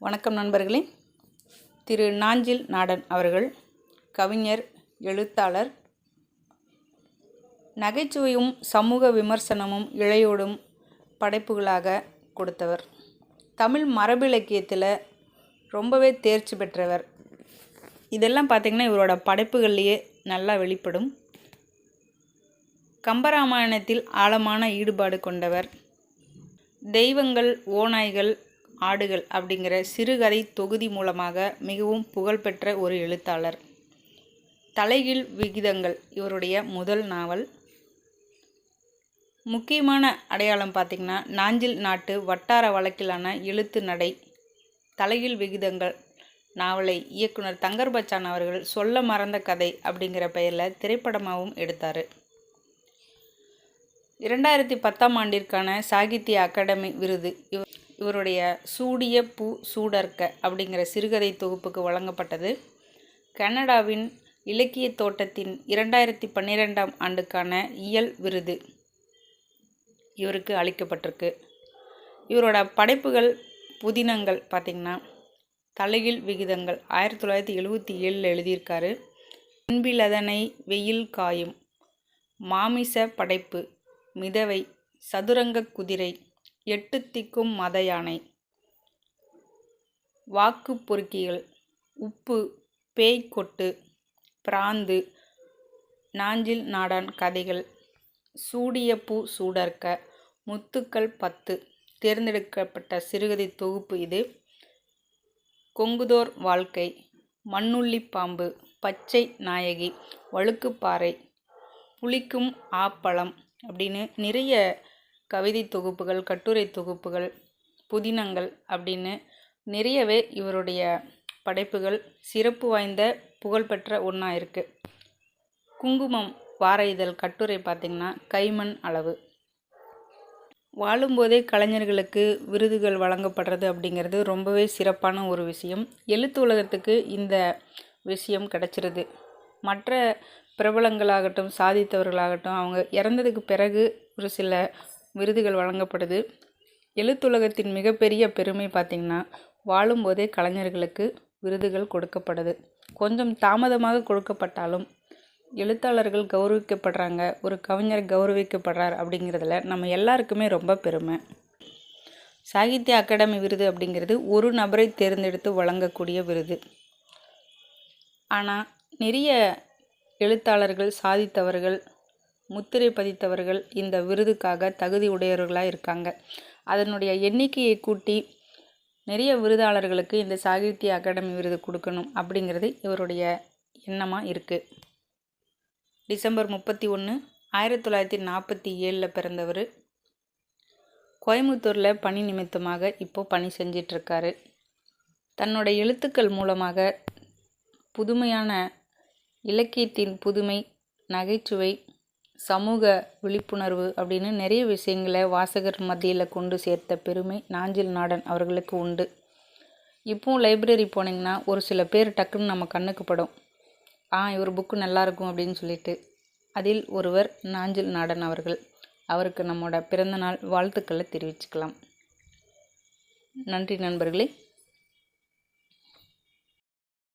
வணக்கம் நண்பர்களே. திரு நாஞ்சில் நாடன் அவர்கள் கவிஞர் எழுத்தாளர் நகைச்சுவையும் சமூக விமர்சனமும் இழையோடும் படைப்புகளாக கொடுத்தவர். தமிழ் மரபிலக்கியத்தில் ரொம்பவே தேர்ச்சி பெற்றவர். இதெல்லாம் பார்த்திங்கன்னா இவரோட படைப்புகள்லேயே நல்லா வெளிப்படும். கம்பராமாயணத்தில் ஆழமான ஈடுபாடு கொண்டவர். தெய்வங்கள் ஓநாய்கள் ஆடுகள் அப்படிங்கிற சிறுகதை தொகுதி மூலமாக மிகவும் புகழ்பெற்ற ஒரு எழுத்தாளர். தலைகீழ் விகிதங்கள் இவருடைய முதல் நாவல். முக்கியமான அடையாளம் பார்த்திங்கன்னா நாஞ்சில் நாட்டு வட்டார வழக்கிலான எழுத்து நடை தலைகீழ் விகிதங்கள் நாவலை இயக்குனர் தங்கர் பச்சான் அவர்கள் சொல்ல மறந்த கதை அப்படிங்கிற பெயரில் திரைப்படமாகவும் எடுத்தார். இரண்டாயிரத்தி பத்தாம் ஆண்டிற்கான சாகித்ய அகாடமி விருது இவர் இவருடைய சூடிய பூ சூடர்க்க அப்படிங்கிற சிறுகதை தொகுப்புக்கு வழங்கப்பட்டது. கனடாவின் இலக்கிய தோட்டத்தின் இரண்டாயிரத்தி பன்னிரெண்டாம் ஆண்டுக்கான இயல் விருது இவருக்கு அளிக்கப்பட்டிருக்கு. இவரோட படைப்புகள் புதினங்கள் பார்த்திங்கன்னா தலையில் விகிதங்கள் ஆயிரத்தி தொள்ளாயிரத்தி எழுபத்தி ஏழில் எழுதியிருக்காரு. அன்பிலதனை வெயில் காயும் மாமிச படைப்பு மிதவை சதுரங்க குதிரை எட்டு திக்கும் மத யானை வாக்கு பொறுக்கிகள் உப்பு பேய் கொட்டு பிராந்து நாஞ்சில் நாடான் கதைகள் சூடிய பூ சூடர்க்க முத்துக்கள் பத்து தேர்ந்தெடுக்கப்பட்ட சிறுகதை தொகுப்பு இது. கொங்குதோர் வாழ்க்கை மண்ணுள்ளி பாம்பு பச்சை நாயகி வழுக்குப்பாறை புளிக்கும் ஆப்பழம் அப்படின்னு நிறைய கவிதை தொகுப்புகள் கட்டுரை தொகுப்புகள் புதினங்கள் அப்படின்னு நிறையவே இவருடைய படைப்புகள் சிறப்பு வாய்ந்த புகழ்பெற்ற ஒன்றா இருக்குது குங்குமம் வார இதழ் கட்டுரை பார்த்திங்கன்னா கைமண் அளவு. வாழும்போதே கலைஞர்களுக்கு விருதுகள் வழங்கப்படுறது அப்படிங்கிறது ரொம்பவே சிறப்பான ஒரு விஷயம். எழுத்து உலகத்துக்கு இந்த விஷயம் கிடச்சிருது. மற்ற பிரபலங்களாகட்டும் சாதித்தவர்களாகட்டும் அவங்க இறந்ததுக்கு பிறகு ஒரு சில விருதுகள் வழங்கப்படுது. எழுத்துலகத்தின் மிகப்பெரிய பெருமை பார்த்திங்கன்னா வாழும்போதே கலைஞர்களுக்கு விருதுகள் கொடுக்கப்படுது. கொஞ்சம் தாமதமாக கொடுக்கப்பட்டாலும் எழுத்தாளர்கள் கௌரவிக்கப்படுறாங்க ஒரு கவிஞர் கௌரவிக்கப்படுறார் அப்படிங்கிறதுல நம்ம எல்லாருக்குமே ரொம்ப பெருமை. சாகித்ய அகாடமி விருது அப்படிங்கிறது ஒரு நபரை தேர்ந்தெடுத்து வழங்கக்கூடிய விருது. ஆனால் நிறைய எழுத்தாளர்கள் சாதித்தவர்கள் முத்திரை பதித்தவர்கள் இந்த விருதுக்காக தகுதி உடையவர்களாக இருக்காங்க. அதனுடைய எண்ணிக்கையை கூட்டி நிறைய விருதாளர்களுக்கு இந்த சாகித்ய அகாடமி விருது கொடுக்கணும் அப்படிங்கிறது இவருடைய எண்ணமாக இருக்குது டிசம்பர் முப்பத்தி ஒன்று ஆயிரத்தி தொள்ளாயிரத்தி நாற்பத்தி ஏழில் பிறந்தவர். கோயம்புத்தூரில் பணி நிமித்தமாக இப்போது பணி செஞ்சிட்ருக்காரு. தன்னோட எழுத்துக்கள் மூலமாக புதுமையான இலக்கியத்தின் புதுமை நகைச்சுவை சமூக விழிப்புணர்வு அப்படின்னு நிறைய விஷயங்களை வாசகர் மத்தியில் கொண்டு சேர்த்த பெருமை நாஞ்சில் நாடன் அவர்களுக்கு உண்டு. இப்போவும் லைப்ரரி போனீங்கன்னா ஒரு சில பேர் டக்குன்னு நம்ம கண்ணுக்கு படும். ஆ இவர் புக்கு நல்லாயிருக்கும் அப்படின்னு சொல்லிட்டு. அதில் ஒருவர் நாஞ்சில் நாடன் அவர்கள். அவருக்கு நம்மோட பிறந்தநாள் வாழ்த்துக்களை தெரிவிச்சுக்கலாம். நன்றி நண்பர்களே.